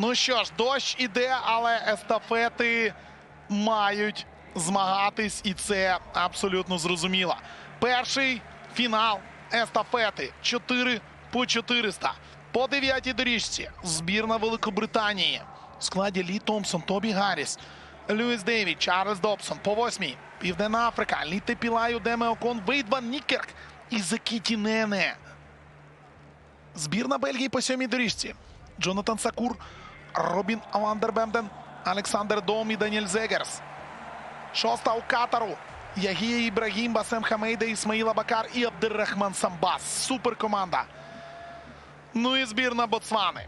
Ну що ж, дощ іде, але естафети мають змагатись, і це абсолютно зрозуміло. Перший фінал естафети 4 по 400. По дев'ятій доріжці збірна Великобританії в складі Лі Томпсон, Тобі Гарріс, Льюіс Дейві, Чарльз Добсон. По восьмій Південна Африка, Літе Пілаю, Деме Окон, Вейд Ван Нікерк і Закіті Нене. Збірна Бельгії по сьомій доріжці. Джонатан Сакур, Робін Вандербемден, Олександр Дом і Даніель Зегерс. Шоста у Катару. Ягія Ібрагім, Басем Хамейда, Ісмаїла Бакар і Абдеррахман Самбас. Суперкоманда. Ну і збірна Боцвани.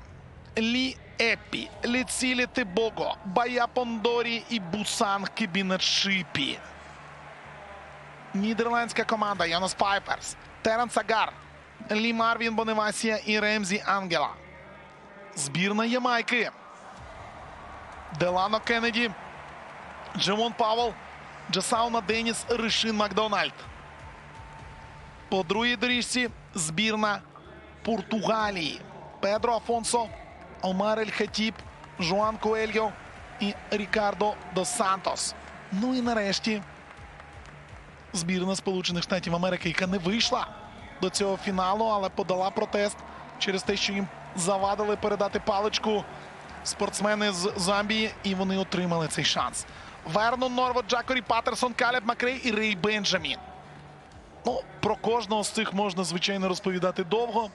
Лі Епі, Ліцілі Тибого, Бая Пондорі і Бусан Кібінетшипі. Нідерландська команда Йонас Пайперс, Теренс Агар, Лі Марвін Боневасія і Ремзі Ангела. Збірна Ямайки. Делано Кеннеді, Джемон Павел, Джасауна Деніс, Ришин Макдональд. По другій доріжці збірна Португалії. Педро Афонсо, Омар Ель Хатіб, Жуан Коельо і Рікардо Дос Сантос. Ну і нарешті збірна Сполучених Штатів Америки, яка не вийшла до цього фіналу, але подала протест через те, що їм завадили передати паличку спортсмени з Замбії, і вони отримали цей шанс. Вернон Норвот, Джакорі Паттерсон, Калеб Макрей і Рей Бенджамін. Ну, про кожного з цих можна, звичайно, розповідати довго.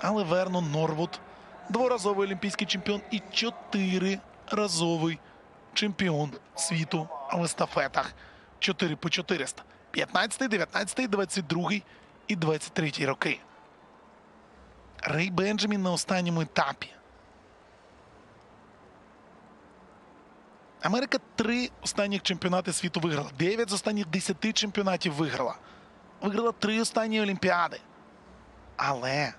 Але Вернон Норвуд дворазовий олімпійський чемпіон і чотириразовий чемпіон світу в естафетах 4 по 400. 15, 19, 22 і 23 роки. Рей Бенджамін на останньому етапі. Америка три останніх чемпіонати світу виграла. Дев'ять з останніх десяти чемпіонатів виграла. Виграла три останні Олімпіади. Але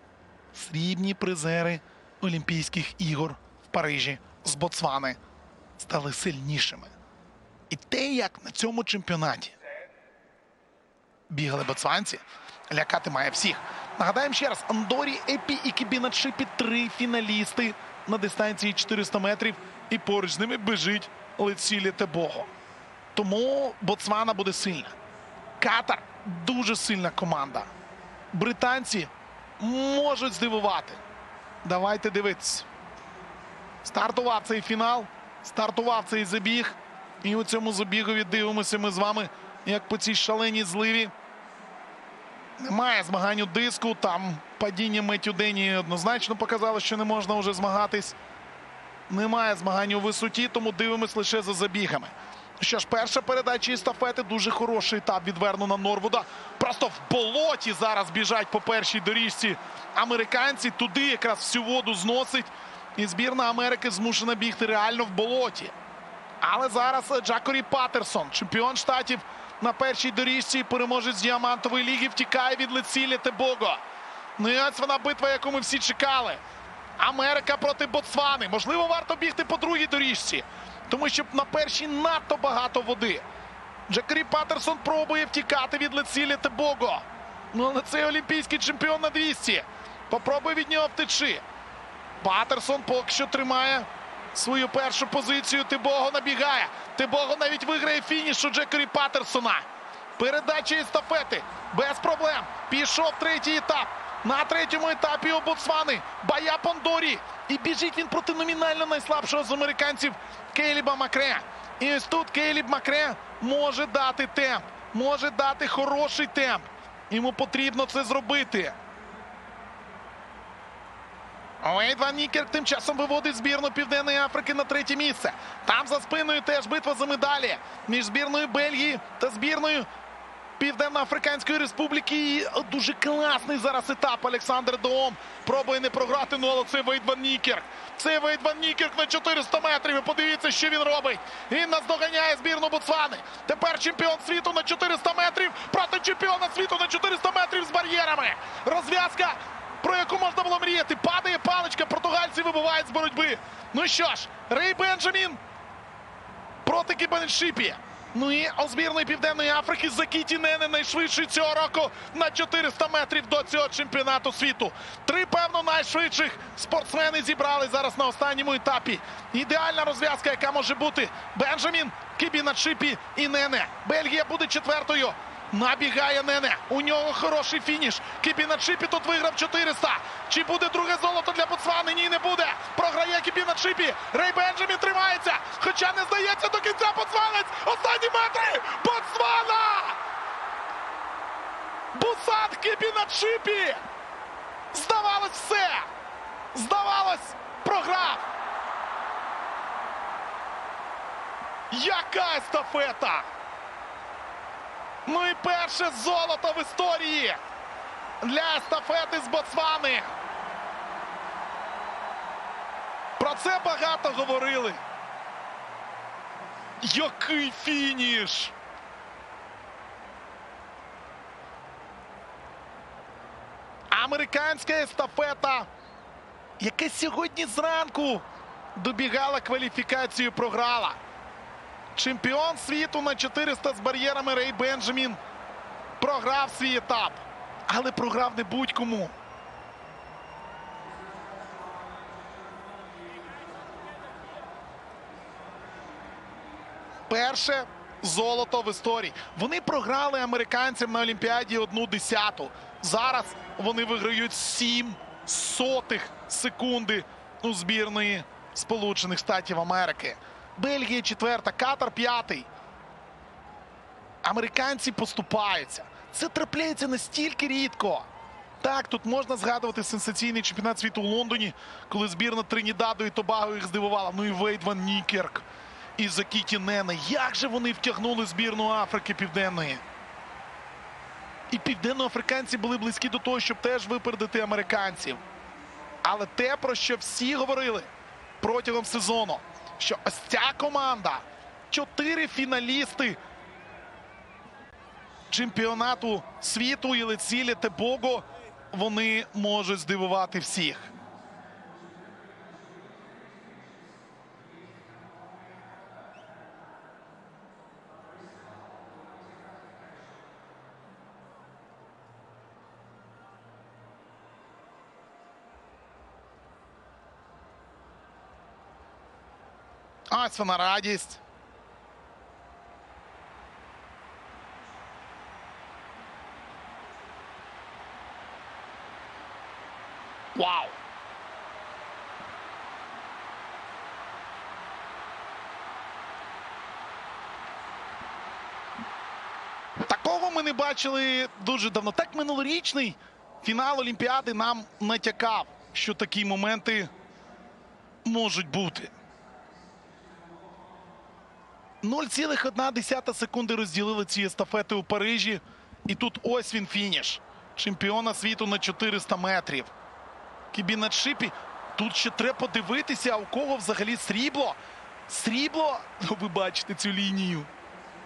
срібні призери Олімпійських ігор в Парижі з Боцвани стали сильнішими. І те, як на цьому чемпіонаті бігали боцванці, лякати має всіх. Нагадаємо ще раз: Андорі, Епі і Кібіначипі три фіналісти на дистанції 400 метрів. І поруч з ними біжить Лецілі Тебого. Тому Боцвана буде сильна. Катар дуже сильна команда. Британці можуть здивувати. Давайте дивитися. Стартував цей фінал, стартував цей забіг. І у цьому забігові дивимося ми з вами, як по цій шаленій зливі. Немає змагань у диску. Там падіння Меттю Дені однозначно показало, що не можна вже змагатись. Немає змагань у висоті, тому дивимось лише за забігами. Що ж, перша передача естафети дуже хороший етап від Вернона Норвуда. Просто в болоті зараз біжать по першій доріжці американці. Туди якраз всю воду зносить. І збірна Америки змушена бігти реально в болоті. Але зараз Джакорі Паттерсон, чемпіон штатів на першій доріжці, переможець діамантової ліги, втікає від Лецілі Тебого. Ну і ось вона битва, яку ми всі чекали. Америка проти Ботсвани. Можливо, варто бігти по другій доріжці, тому що на першій надто багато води. Джакорі Паттерсон пробує втікати від Лецілі Тебого. Ну, але цей олімпійський чемпіон на 200. Попробує від нього втечи. Паттерсон поки що тримає свою першу позицію. Тибого набігає. Тибого навіть виграє фініш у Джекорі Паттерсона. Передача естафети. Без проблем. Пішов третій етап. На третьому етапі у Ботсвани Бая Пондорі. І біжить він проти номінально найслабшого з американців Кейліба Макре. І ось тут Кейліб Макре може дати темп. Може дати хороший темп. Йому потрібно це зробити. Ван Нікерк тим часом виводить збірну Південної Африки на третє місце. Там за спиною теж битва за медалі між збірною Бельгії та збірною Південно-Африканської Республіки. І дуже класний зараз етап. Олександр Доом пробує не програти, ну але це Вейд Ван Нікерк. Це Вейд Ван Нікерк на 400 метрів. І подивіться, що він робить. Він наздоганяє збірну Ботсвани. Тепер чемпіон світу на 400 метрів проти чемпіона світу на 400 метрів з бар'єрами. Розв'язка про яку можна було мріяти. Падає Що ж, Рей Бенджамін проти Кібеншипі. Ну і у збірної Південної Африки Закіті Нене найшвидший цього року на 400 метрів до цього чемпіонату світу. Три, певно, найшвидших спортсмени зібрали зараз на останньому етапі. Ідеальна розв'язка, яка може бути. Бенджамін, Кібіна Чипі і Нене. Бельгія буде четвертою. Набігає Нене. У нього хороший фініш. Кібіна Чипі тут виграв 400. Чи буде друге золото для Ботсвани? Ні, не буде. Програє Кібіна Чипі. Рей Бенджамін тримається. Хоча не здається до кінця Ботсванець. Останні метри. Ботсвана! Бусат Кібіна Чипі. Здавалось все. Здавалось, програв. Яка естафета! Ну і перше золото в історії для естафети з Ботсвани. Про це багато говорили. Який фініш! Американська естафета, яка сьогодні зранку добігала кваліфікацію, програла. Чемпіон світу на 400 з бар'єрами Рей Бенджамін програв свій етап, але програв не будь-кому. Перше золото в історії. Вони програли американцям на Олімпіаді одну десяту. Зараз вони виграють сім сотих секунди у збірної Сполучених Штатів Америки. Бельгія четверта, Катар п'ятий. Американці поступаються. Це трапляється настільки рідко. Так, тут можна згадувати сенсаційний чемпіонат світу у Лондоні, коли збірна Тринідаду і Тобаго їх здивувала. Ну і Вейд Ван Нікерк і Закіті Нене. Як же вони втягнули збірну Африки Південної? І південноафриканці були близькі до того, щоб теж випередити американців. Але те, про що всі говорили протягом сезону, що ось ця команда, чотири фіналісти чемпіонату світу і Лецілі Тебого, вони можуть здивувати всіх. Ось вона радість. Вау! Такого ми не бачили дуже давно. Так минулорічний фінал Олімпіади нам натякав, що такі моменти можуть бути. 0,1 секунди розділили ці естафети у Парижі. І тут ось він фініш. Чемпіона світу на 400 метрів. Кібіна Шипі. Тут ще треба подивитися, а у кого взагалі срібло. Срібло, ну ви бачите цю лінію.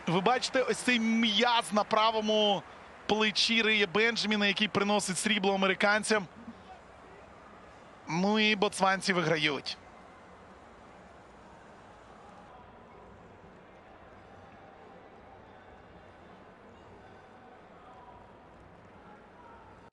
Ви бачите ось цей м'яз на правому плечі Рея Бенджаміна, який приносить срібло американцям. Ну і боцванці виграють.